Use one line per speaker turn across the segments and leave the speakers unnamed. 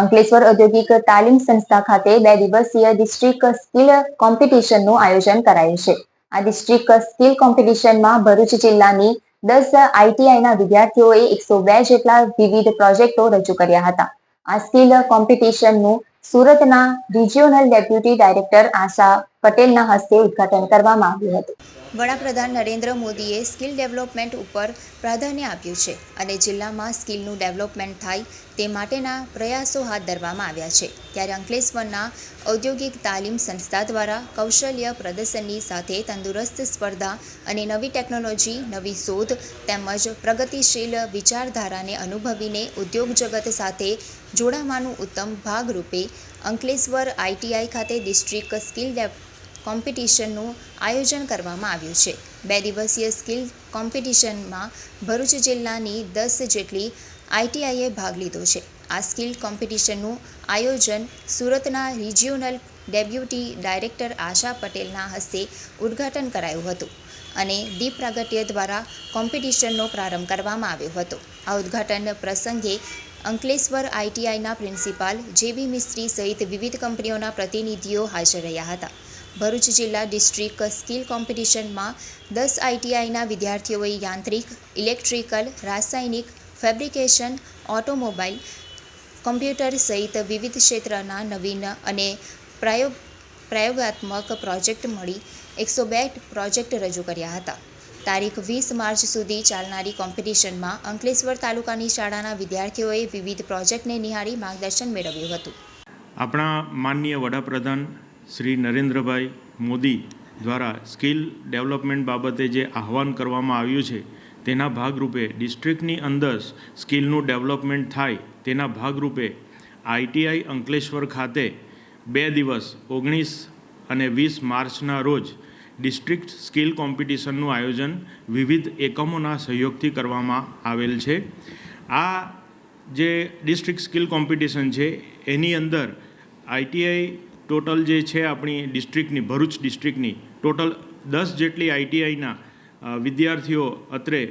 અંકલેશ્વર ઔદ્યોગિક તાલીમ સંસ્થા ખાતે બે દિવસીય ડિસ્ટ્રિક્ટ સ્કિલ કોમ્પિટિશનનું આયોજન કરાયું છે. આ ડિસ્ટ્રિક્ટ સ્કિલ કોમ્પિટિશનમાં ભરૂચ જિલ્લાની દસ આઈટીઆઈના વિદ્યાર્થીઓએ એકસો બે જેટલા વિવિધ પ્રોજેક્ટો રજૂ કર્યા હતા. આ સ્કિલ કોમ્પિટિશનનું સુરતના રિજિયોનલ ડેપ્યુટી ડાયરેક્ટર આશા પટેલના હસ્તે ઉદઘાટન કરવામાં આવ્યું હતું.
વડાપ્રધાન નરેન્દ્ર મોદીએ સ્કિલ ડેવલપમેન્ટ ઉપર પ્રાધાન્ય આપ્યું છે અને જિલ્લામાં સ્કિલનું ડેવલપમેન્ટ થાય તે માટેના પ્રયાસો હાથ ધરવામાં આવ્યા છે. ત્યારે અંકલેશ્વરના ઔદ્યોગિક તાલીમ સંસ્થા દ્વારા કૌશલ્ય પ્રદર્શનની સાથે તંદુરસ્ત સ્પર્ધા અને નવી ટેકનોલોજી, નવી શોધ તેમજ પ્રગતિશીલ વિચારધારાને અનુભવીને ઉદ્યોગ જગત સાથે જોડાવાનું ઉત્તમ ભાગરૂપે અંકલેશ્વર આઈટીઆઈ ખાતે ડિસ્ટ્રિક્ટ સ્કિલ કોમ્પિટિશનનું આયોજન કરવામાં આવ્યું છે. બે દિવસીય સ્કિલ કોમ્પિટિશનમાં ભરૂચ જિલ્લાની દસ જેટલી આઈટીઆઈએ ભાગ લીધો છે. આ સ્કિલ કોમ્પિટિશનનું આયોજન સુરતના રિજિયોનલ ડેપ્યુટી ડાયરેક્ટર આશા પટેલના હસ્તે ઉદ્ઘાટન કરાયું હતું અને દીપ પ્રાગટ્ય દ્વારા કોમ્પિટિશનનો પ્રારંભ કરવામાં આવ્યો હતો. આ ઉદ્ઘાટન પ્રસંગે અંકલેશ્વર આઈટીઆઈના પ્રિન્સિપાલ જેબી મિસ્ત્રી સહિત વિવિધ કંપનીઓના પ્રતિનિધિઓ હાજર રહ્યા હતા. ભરૂચ જિલ્લા ડિસ્ટ્રિક્ટ સ્કિલ કોમ્પિટિશનમાં દસ આઈટીઆઈના વિદ્યાર્થીઓએ યાંત્રિક, ઇલેક્ટ્રિકલ, રાસાયણિક, ફેબ્રિકેશન, ઓટોમોબાઈલ, કમ્પ્યુટર સહિત વિવિધ ક્ષેત્રના નવીન અને પ્રાયોગ પ્રયોગાત્મક પ્રોજેક્ટ મળી એકસો બે પ્રોજેક્ટ રજૂ કર્યા હતા. તારીખ વીસ માર્ચ સુધી ચાલનારી કોમ્પિટિશનમાં અંકલેશ્વર તાલુકાની શાળાના વિદ્યાર્થીઓએ વિવિધ પ્રોજેક્ટને નિહાળી માર્ગદર્શન મેળવ્યું હતું.
આપણા માનનીય વડાપ્રધાન શ્રી નરેન્દ્રભાઈ મોદી દ્વારા સ્કિલ ડેવલપમેન્ટ બાબતે જે આહવાન કરવામાં આવ્યું છે, તેના ભાગરૂપે ડિસ્ટ્રિક્ટની અંદર સ્કિલનું ડેવલપમેન્ટ થાય તેના ભાગરૂપે આઈટીઆઈ અંકલેશ્વર ખાતે બે દિવસ ઓગણીસ અને વીસ માર્ચના રોજ ડિસ્ટ્રિક્ટ સ્કિલ કોમ્પિટિશનનું આયોજન વિવિધ એકમોના સહયોગથી કરવામાં આવેલ છે. આ જે ડિસ્ટ્રિક્ટ સ્કિલ કોમ્પિટિશન છે, એની અંદર આઈટીઆઈ ટોટલ જે છે આપણી ડિસ્ટ્રિક્ટની, ભરૂચ ડિસ્ટ્રિક્ટની ટોટલ દસ જેટલી આઈટીઆઈના વિદ્યાર્થીઓ અત્રે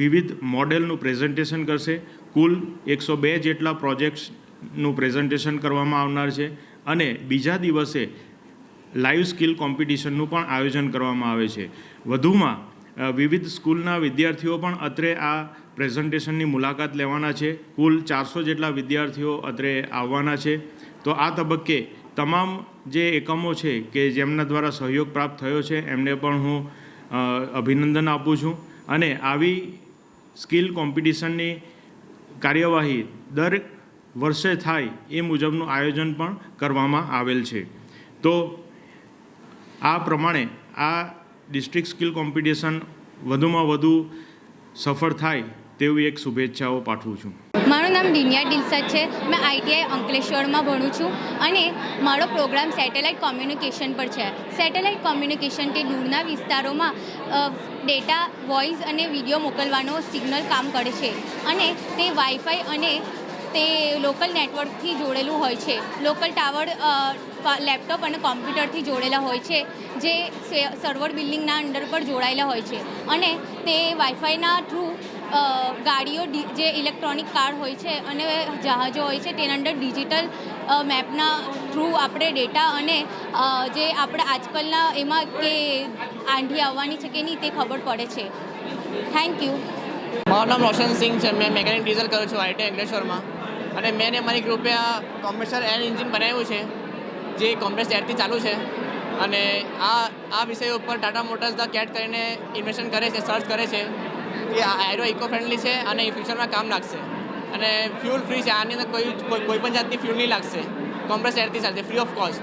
વિવિધ મોડેલનું પ્રેઝન્ટેશન કરશે. કુલ એકસો બે જેટલા પ્રોજેક્ટ્સનું પ્રેઝન્ટેશન કરવામાં આવનાર છે. અને બીજા દિવસે લાઈવ સ્કિલ કોમ્પિટિશનનું પણ આયોજન કરવામાં આવે છે. વધુમાં વિવિધ સ્કૂલના વિદ્યાર્થીઓ પણ અત્રે આ પ્રેઝન્ટેશનની મુલાકાત લેવાના છે. કુલ ચારસો જેટલા વિદ્યાર્થીઓ અત્રે આવવાના છે. તો આ તબક્કે તમામ જે એકમો છે કે જેમના દ્વારા સહયોગ પ્રાપ્ત થયો છે, એમને પણ હું અભિનંદન આપું છું. અને આવી સ્કિલ કોમ્પિટિશનની કાર્યવાહી દર વર્ષે થાય એ મુજબનું આયોજન પણ કરવામાં આવેલ છે. તો આ પ્રમાણે આ ડિસ્ટ્રિક્ટ સ્કિલ કોમ્પિટિશન વધુમાં વધુ સફળ થાય તેવી એક શુભેચ્છાઓ પાઠવું છું.
મારું નામ દિનિયા દિલસદ છે. મેં આઈટીઆઈ અંકલેશ્વરમાં ભણું છું અને મારો પ્રોગ્રામ સેટેલાઇટ કોમ્યુનિકેશન પર છે. સેટેલાઇટ કોમ્યુનિકેશન તે દૂરના વિસ્તારોમાં ડેટા, વોઇસ અને વીડિયો મોકલવાનો સિગ્નલ કામ કરે છે અને તે વાઈફાઈ અને તે લોકલ નેટવર્કથી જોડેલું હોય છે. લોકલ ટાવર લેપટોપ અને કોમ્પ્યુટરથી જોડેલા હોય છે, જે સર્વર બિલ્ડિંગના અંડર પર જોડાયેલા હોય છે. અને તે વાઈફાઈના થ્રુ ગાડીઓ જે ઇલેક્ટ્રોનિક કાર હોય છે અને જહાજો હોય છે, તેના અંદર ડિજિટલ મેપના થ્રુ આપણે ડેટા અને જે આપણે આજકાલના એમાં કે આંધી આવવાની છે કે નહીં તે ખબર પડે છે. થેન્ક યુ
મારું નામ રોશન સિંહ છે. મેં મેકેનિક ડીઝલ કરું છું આઈટી અંકલેશ્વરમાં અને મેં ને મારી ગ્રુપે આ કોમ્પ્રેસર એર એન્જિન બનાવ્યું છે. જે કોમ્પ્રેસ ત્યારથી ચાલુ છે અને આ આ વિષય ઉપર ટાટા મોટર્સ ધ કેટ કરીને ઇન્વેસ્ટમેન્ટ કરે છે, સર્ચ કરે છે કે આ એરો ઇકો ફ્રેન્ડલી છે અને એ ફ્યુચરમાં કામ લાગશે. અને ફ્યુલ ફ્રી છે, આની અંદર કોઈ કોઈ પણ જાતની ફ્યુલ નહીં લાગશે. કોમ્પ્રેસ એરથી ચાલશે ફ્રી ઓફ કોસ્ટ